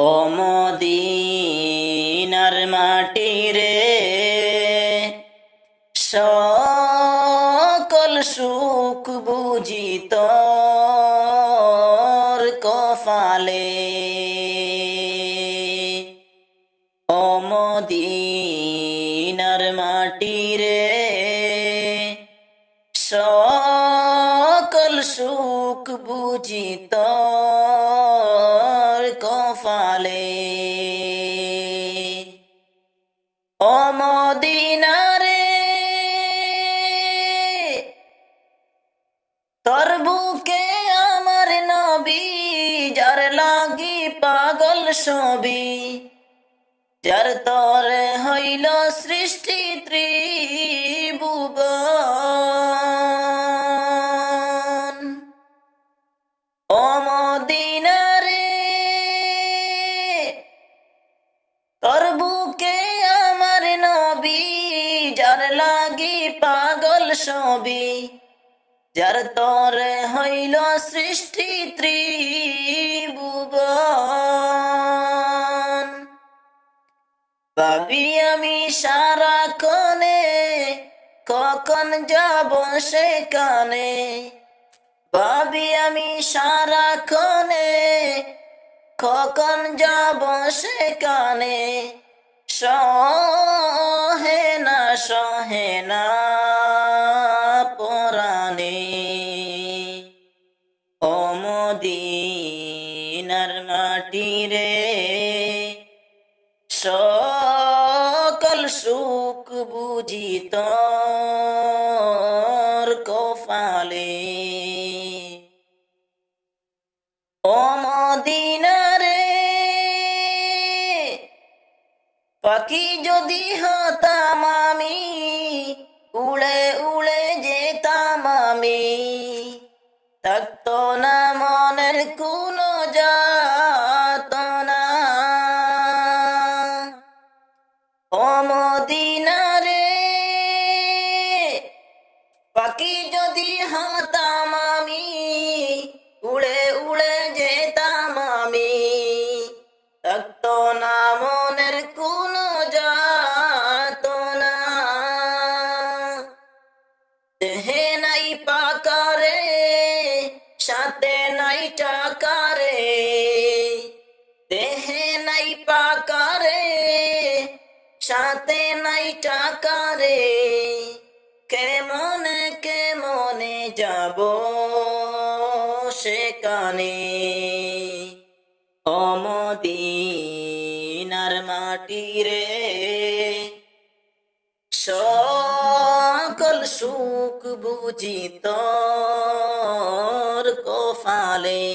ও মাটি রে সকল সুখ বুঝিত কফালে ও মাটি রে সকল সুখ বুঝিত অমদিনারে তোর বুকে আমার নবী যার লাগি পাগল সবি যার তরে হইল সৃষ্টি ত্রিভুবন পাগল সবি যার তরে হইল সৃষ্টি ত্রিভুবন। ভাবি আমি সারা কনে কখন যাব সেখানে? ভাবি আমি সারা কনে কখন যাব সেখানে? সহে অমদিনার মাটি রে সকল সুখ বুঝিত কফালে অমদিনারে পাখি যদি হতাম আমি, উড়ে উড়ে যেতাম আমি পাখি যদি হতাম আমি উড়ে উড়ে যেতাম আমি থাকতো না মনের কোনো যাত না। দেহে নাই পাকারে, সাথে নাই টাকারে, দেহে নাই পাকারে, সাথে নাই টাকারে। যাব সেখানে। অমদিনার মাটি রে সকল সুখ বুঝিত কফালে